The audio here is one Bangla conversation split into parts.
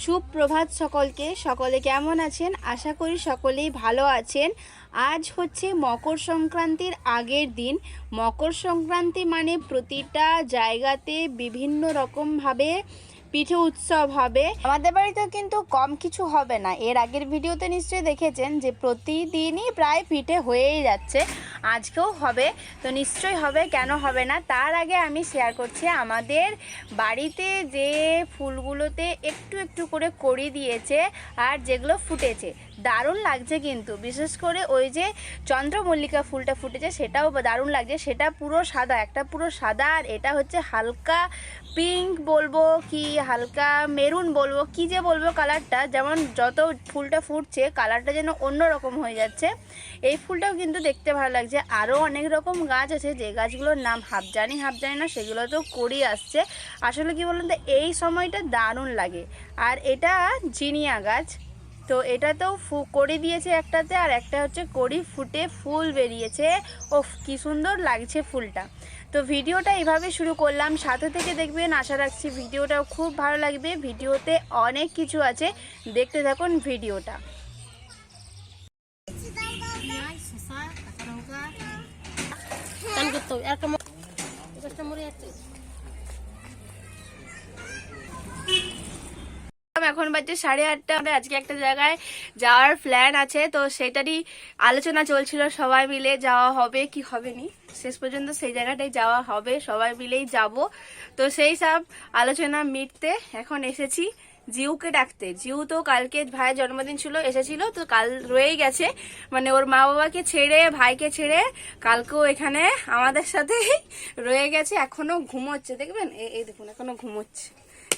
সুপ্রভাত সকলকে। সকলে কেমন আছেন? আশা করি সকলেই ভালো আছেন। আজ হচ্ছে মকর সংক্রান্তির আগের দিন। মকর সংক্রান্তি মানে প্রতিটা জায়গাতে বিভিন্ন রকমভাবে পিঠে উৎসব হবে। আমাদের বাড়িতেও কিন্তু কম কিছু হবে না। এর আগের ভিডিওতে নিশ্চয়ই দেখেছেন যে প্রতিদিনই প্রায় পিঠে হয়েই যাচ্ছে। আজকেও হবে, তো নিশ্চয়ই হবে, কেন হবে না? তার আগে আমি শেয়ার করছি, আমাদের বাড়িতে যে ফুলগুলোতে একটু একটু করে কড়ি দিয়েছে আর যেগুলো ফুটেছে, দারুণ লাগছে কিন্তু। বিশেষ করে ওই যে চন্দ্রমল্লিকা ফুলটা ফুটেছে, সেটাও দারুণ লাগছে। সেটা পুরো সাদা, একটা পুরো সাদা, আর এটা হচ্ছে হালকা পিঙ্ক বলব কি হালকা মেরুন বলব, কি যে বলব কালারটা যেমন যত ফুলটা ফুটছে কালারটা যেন অন্য রকম হয়ে যাচ্ছে। এই ফুলটাও কিন্তু দেখতে ভালো লাগছে। আরও অনেক রকম গাছ আছে, যে গাছগুলোর নাম হাফ জানি হাফ জানি না সেগুলোতেও করি আসছে। আসলে কি বলুন তো, এই সময়টা দারুণ লাগে। আর এটা জিনিয়া গাছ। তো এটাতেও ফু, কড়ি দিয়েছে একটাতে, আর একটা হচ্ছে কড়ি ফুটে ফুল বেরিয়েছে। ওফ, কি সুন্দর লাগছে ফুলটা। তো ভিডিওটা এভাবে শুরু করলাম। সাথে থেকে দেখবেন আশা রাখছি ভিডিওটাও খুব ভালো লাগবে। ভিডিওতে অনেক কিছু আছে। দেখতে থাকুন ভিডিওটা। কাঁচা লঙ্কা চান করতে হবে একটা পাঁচটা মরে যাচ্ছে এখন বাজছে সাড়ে আটটা। আমাদের আজকে একটা জায়গায় যাওয়ার প্ল্যান আছে, তো সেটারই আলোচনা চলছিল সবাই মিলে যাওয়া হবে কি হবে নি। শেষ পর্যন্ত সেই জায়গাটাই যাওয়া হবে, সবাই মিলেই যাব। তো সেই সব আলোচনা মিটতে এখন এসেছি জিউকে ডাকতে। জিউ তো কালকে ভাইয়ের জন্মদিন ছিল, এসেছিল, তো কাল রয়েই গেছে। মানে ওর মা বাবাকে ছেড়ে, ভাইকে ছেড়ে কালকেও এখানে আমাদের সাথে রয়ে গেছে, এখনও ঘুমোচ্ছে। দেখবেন? এই দেখুন, এখনও ঘুমোচ্ছে।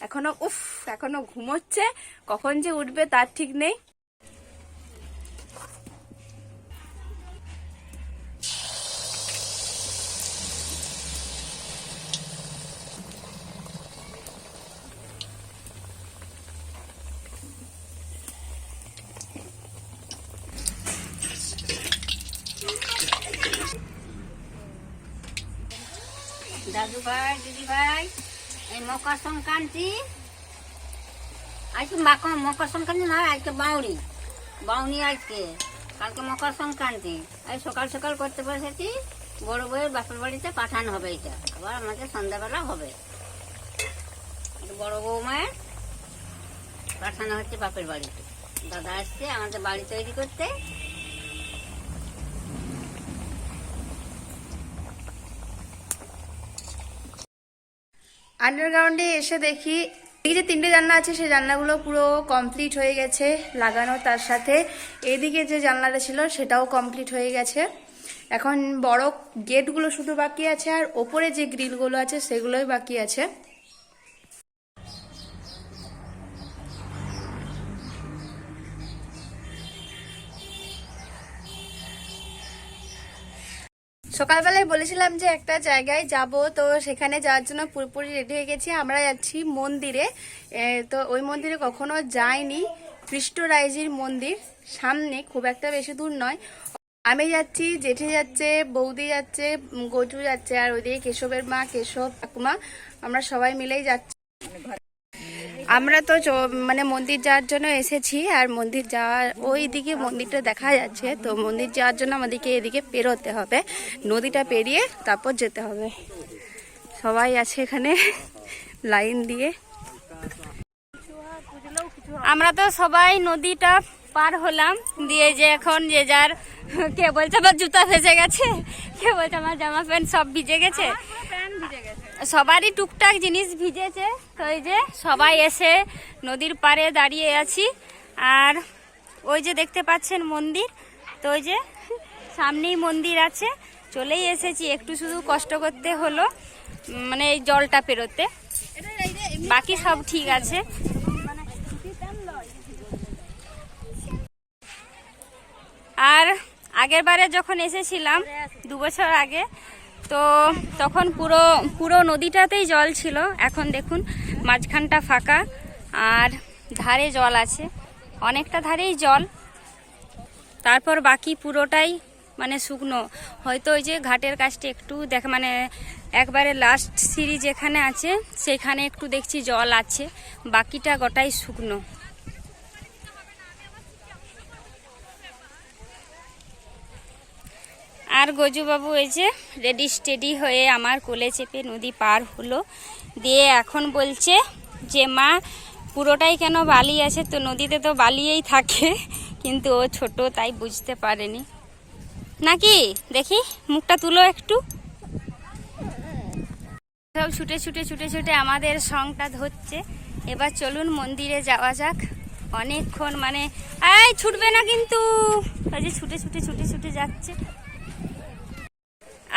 এখনও উফ এখনও ঘুমোচ্ছে। কখন যে উঠবে তার ঠিক নেই। দাদু ভাই দিদি ভাই মকর সংক্রান্তি। আজকে মাক- মকর সংক্রান্তি নয় আজকে বাউরি বাউনি আজকে, কালকে মকর সংক্রান্তি। এই সকাল সকাল করতে বসেছি, বড় বউয়ের বাপের বাড়িতে পাঠানো হবে এটা। আবার আমাদের সন্ধ্যাবেলা হবে। বড় বৌমায়ের পাঠানো হচ্ছে বাপের বাড়িতে। দাদা আসছে আমাদের বাড়ি তৈরি করতে। আন্ডারগ্রাউন্ডে এসে দেখি, এই যে তিনটে জানলা আছে, সেই জানলাগুলো পুরো কমপ্লিট হয়ে গেছে লাগানো তার সাথে। এদিকে যে জানলাটা ছিল, সেটাও কমপ্লিট হয়ে গেছে। এখন বড় গেটগুলো শুধু বাকি আছে, আর ওপরে যে গ্রিলগুলো আছে, সেগুলোই বাকি আছে। সকালবেলায় বলেছিলাম যে একটা জায়গায় যাব, তো সেখানে যাওয়ার জন্য পুরোপুরি রেডি হয়ে গেছি। আমরা যাচ্ছি মন্দিরে। তো ওই মন্দিরে কখনো যাইনি। কৃষ্ণরায়জির মন্দির সামনে, খুব একটা বেশি দূর নয়। আমি যাচ্ছি, জেঠে যাচ্ছে, বৌদি যাচ্ছে গজু যাচ্ছে, আর ওইদিকে কেশবের মা, কেশব ঠাকুমা। আমরা সবাই মিলেই যাচ্ছি। আমরা তো মানে মন্দির যাওয়ার জন্য এসেছি, আর মন্দির যাওয়ার ওই দিকে মন্দিরটা দেখা যাচ্ছে। তো মন্দির যাওয়ার জন্য আমাদেরকে এদিকে পেরোতে হবে, নদীটা পেরিয়ে তারপর যেতে হবে। সবাই আছে এখানে, লাইন দিয়ে। আমরা তো সবাই নদীটা পার হলাম, দিয়ে যে এখন যে যার কে বলছে আমার জুতা ভেসে গেছে, কে বলছে আমার জামা প্যান্ট সব ভিজে গেছে। সবারই টুকটাক জিনিস ভিজেছে, তো এই যে সবাই এসে নদীর পাড়ে দাঁড়িয়ে আছি। আর ওই যে দেখতে পাচ্ছেন মন্দির, তো ওই যে সামনেই মন্দির আছে। চলেই এসেছি, একটু শুধু কষ্ট করতে হলো মানে এই জলটা পেরোতে। বাকি সব ঠিক আছে। আর আগের বারে যখন এসেছিলাম, দু বছর আগে তো তখন পুরো পুরো নদীটাতেই জল ছিল। এখন দেখুন, মাঝখানটা ফাঁকা, আর ধারে জল আছে। অনেকটা ধারেই জল। তারপর বাকি পুরোটাই মানে শুকনো। হয়তো ওই যে ঘাটের কাজটা একটু দেখ মানে একবারে লাস্ট সিঁড়ি যেখানে আছে, সেখানে একটু দেখছি জল আছে। বাকিটা গোটাই শুকনো। আর গজুবাবু এই যে রেডি স্টেডি হয়ে আমার কোলে চেপে নদী পার হলো। দিয়ে এখন বলছে যে, মা, পুরোটাই কেন বালি আছে? তো নদীতে তো বালিয়েই থাকে, কিন্তু ও ছোট, তাই বুঝতে পারেনি। নাকি? দেখি, মুখটা তুলো একটু। সব ছুটে ছুটে ছুটে ছুটে আমাদের সংটা ধরছে। এবার চলুন মন্দিরে যাওয়া যাক। অনেকক্ষণ মানে এই ছুটবে না কিন্তু। ছুটে ছুটে ছুটে ছুটে যাচ্ছে।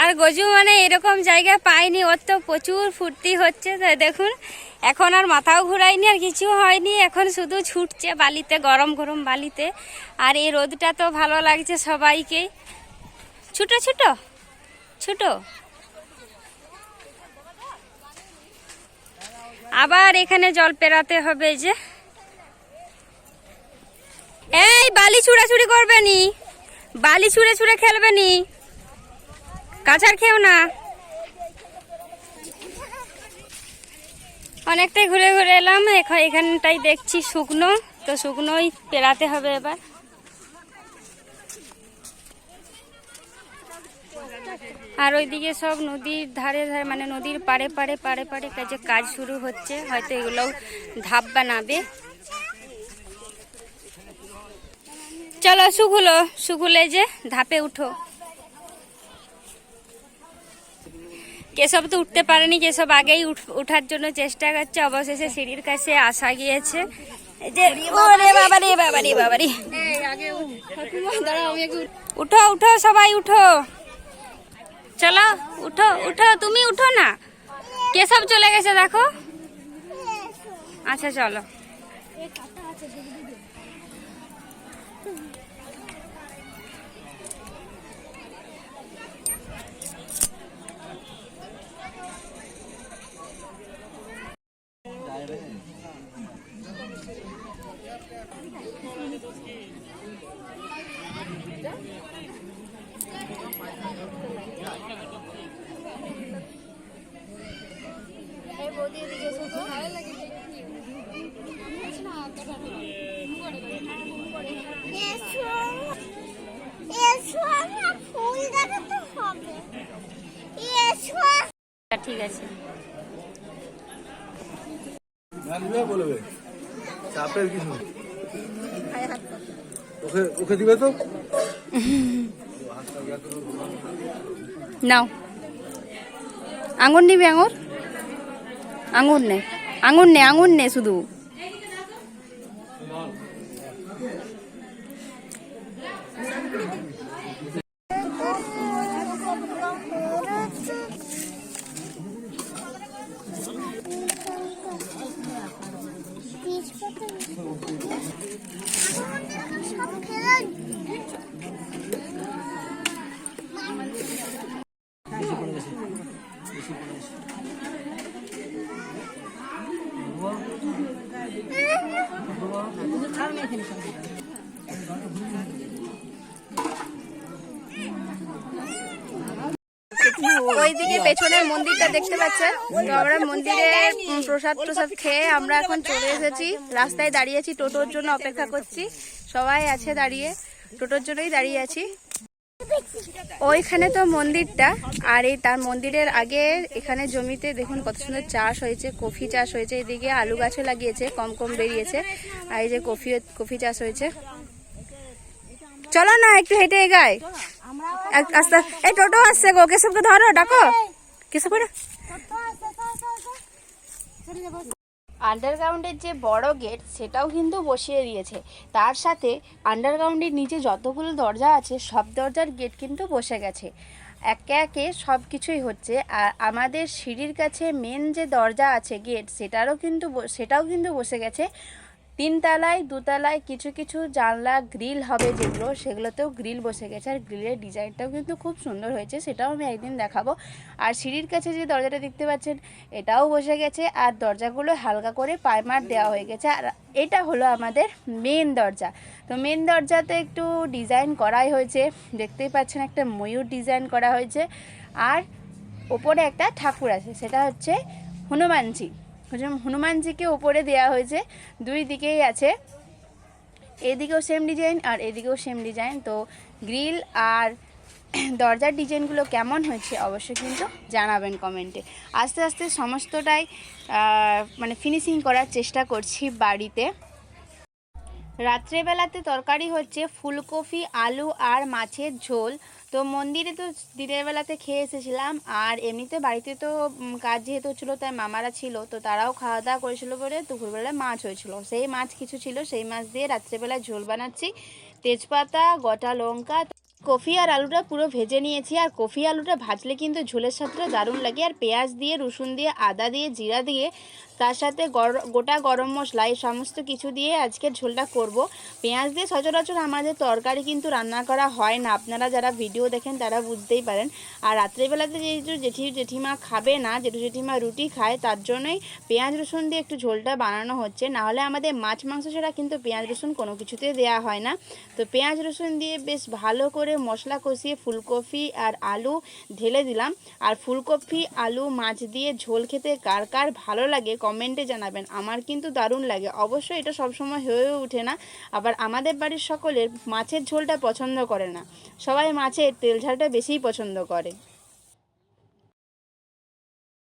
আর গজু মানে এরকম জায়গা পাইনি, ওর তো প্রচুর ফুর্তি হচ্ছে দেখুন। এখন আর মাথাও ঘুরায়নি, আর কিছু হয়নি। এখন শুধু ছুটছে বালিতে, গরম গরম বালিতে। আর এই রোদটা তো ভালো লাগছে সবাইকে। ছুটো ছুটো ছুটো। আবার এখানে জল পেরাতে হবে যে। এই, বালি ছুড়াছুড়ি করবে নি। বালি ছুঁড়ে ছুঁড়ে খেলবে নি। কাঁচার খেও না। অনেকটাই ঘুরে ঘুরে এলাম এখন এখানটাই দেখছি শুকনো, তো শুকনোই পেরাতে হবে এবার। আর ওইদিকে সব নদীর ধারে ধারে মানে নদীর পাড়ে পাড়ে পাড়ে পাড়ে কাজে কাজ শুরু হচ্ছে, হয়তো এগুলোও ধাপ বানাবে। চলো সুগুলো শুকুলে যে ধাপে উঠো। কেশব তো উঠতে পারেনি কেশব আগেই উঠ- উঠার জন্য চেষ্টা করছে অবশেষে সিঁড়ির কাছে আসা গিয়েছে। যে ওরে উঠো। উঠো। সবাই উঠো। চলো উঠো উঠো তুমি উঠো না। কেশব চলে গেছে দেখো। আচ্ছা চলো এসো এসো আমার ফুল দেখাতে হবে এসো ঠিক আছে। বলবে। চাপের কিছু ওকে ওকে দিবে তো? নাও। আঙুর নিবি আঙুর? আঙুর নে। আঙুর নে আঙুর নে শুধু। ওইদিকে পেছনের মন্দিরটা দেখতে পাচ্ছেন। তো আমরা মন্দিরে প্রসাদ প্রসাদ খেয়ে আমরা এখন চলে এসেছি। রাস্তায় দাঁড়িয়েছি, টোটোর জন্য অপেক্ষা করছি। সবাই আছে দাঁড়িয়ে, টোটোর জন্যই দাঁড়িয়ে আছি। ওইখানে তো মন্দিরটা, আর এই তার মন্দিরের আগে এখানে জমিতে দেখুন কত সুন্দর চাষ হয়েছে, কফি চাষ হয়েছে, এদিকে আলু গাছও লাগিয়েছে, কম কম বেরিয়েছে, আর এই যে কফি কফি চাষ হয়েছে। চলো না, একটু হেঁটে এগায়। আস্তে এই টোটো আসছে গো, কেশবকে ধরো, ডাকো। কেশব আন্ডারগ্রাউন্ডের যে বড় গেট সেটাও কিন্তু বসিয়ে দিয়েছে। তার সাথে আন্ডারগ্রাউন্ডের নিচে যতগুলো দরজা আছে, সব দরজার গেট কিন্তু বসে গেছে। একে একে সব কিছুই হচ্ছে। আর আমাদের সিঁড়ির কাছে মেন যে দরজা আছে গেট সেটারও কিন্তু সেটাও কিন্তু বসে গেছে। তিনতলায়, দুতলায় কিছু কিছু জানলা, গ্রিল হবে যেগুলো, সেগুলোতেও গ্রিল বসে গেছে। আর গ্রিলের ডিজাইনটাও কিন্তু খুব সুন্দর হয়েছে, সেটাও আমি একদিন দেখাবো। আর সিঁড়ির কাছে যে দরজাটা দেখতে পাচ্ছেন, এটাও বসে গেছে। আর দরজাগুলো হালকা করে পাইমার দেওয়া হয়ে গেছে। আর এটা হলো আমাদের মেন দরজা। তো মেন দরজাতে একটু ডিজাইন করাই হয়েছে। দেখতেই পাচ্ছেন একটা ময়ূর ডিজাইন করা হয়েছে। আর ওপরে একটা ঠাকুর আছে, সেটা হচ্ছে হনুমানজি। হচ্ছে হনুমানজিকে ওপরে দেওয়া হয়েছে, দুই দিকেই আছে। এদিকেও সেম ডিজাইন আর এদিকেও সেম ডিজাইন তো গ্রিল আর দরজার ডিজাইনগুলো কেমন হয়েছে অবশ্যই কিন্তু জানাবেন কমেন্টে। আস্তে আস্তে সমস্তটাই মানে ফিনিশিং করার চেষ্টা করছি বাড়িতে। রাত্রেবেলাতে তরকারি হচ্ছে ফুলকপি, আলু আর মাছের ঝোল। তো মন্দিরে তো দিনের বেলাতে খেয়ে এসেছিলাম, আর এমনিতে বাড়িতে তো কাজ যেহেতু ছিল, তাই মামারা ছিল, তো তারাও খাওয়া দাওয়া করেছিল বলে দুপুরবেলায় মাছ হয়েছিল। সেই মাছ কিছু ছিল, সেই মাছ দিয়ে রাত্রেবেলায় ঝোল বানাচ্ছি। তেজপাতা, গোটা লঙ্কা, কফি আর আলুটা পুরো ভেজে নিয়েছি। আর কফি আলুটা ভাজলে কিন্তু ঝোলের সাথে দারুণ লাগে। আর পেঁয়াজ দিয়ে, রসুন দিয়ে, আদা দিয়ে, জিরা দিয়ে তার সাথে গোটা গরম মশলা, এই সমস্ত কিছু দিয়ে আজকে ঝোলটা করব। পেঁয়াজ দিয়ে সচরাচর আমাদের তরকারি কিন্তু রান্না করা হয় না। আপনারা যারা ভিডিও দেখেন তারা বুঝতেই পারেন। আর রাত্রিবেলাতে যেহেতু জেঠি, জেঠিমা খাবে না, জেঠু, জেঠিমা রুটি খায়, তার জন্যই পেঁয়াজ, রসুন দিয়ে একটু ঝোলটা বানানো হচ্ছে। নাহলে আমাদের মাছ, মাংস ছাড়া কিন্তু পেঁয়াজ, রসুন কোনো কিছুতে দেওয়া হয় না। তো পেঁয়াজ, রসুন দিয়ে বেশ ভালো করে মশলা কষিয়ে ফুলকপি আর আলু ঢেলে দিলাম। আর ফুলকপি, আলু, মাছ দিয়ে ঝোল খেতে কার কার ভালো লাগে? কমেন্টে জানাবেন। আমার কিন্তু দারুণ লাগে। অবশ্যই এটা সবসময় হয়ে ওঠে না। আবার আমাদের বাড়ির সকলের মাছের ঝোলটা পছন্দ করে না। সবাই মাছের তেল ঝালটা বেশিই পছন্দ করে।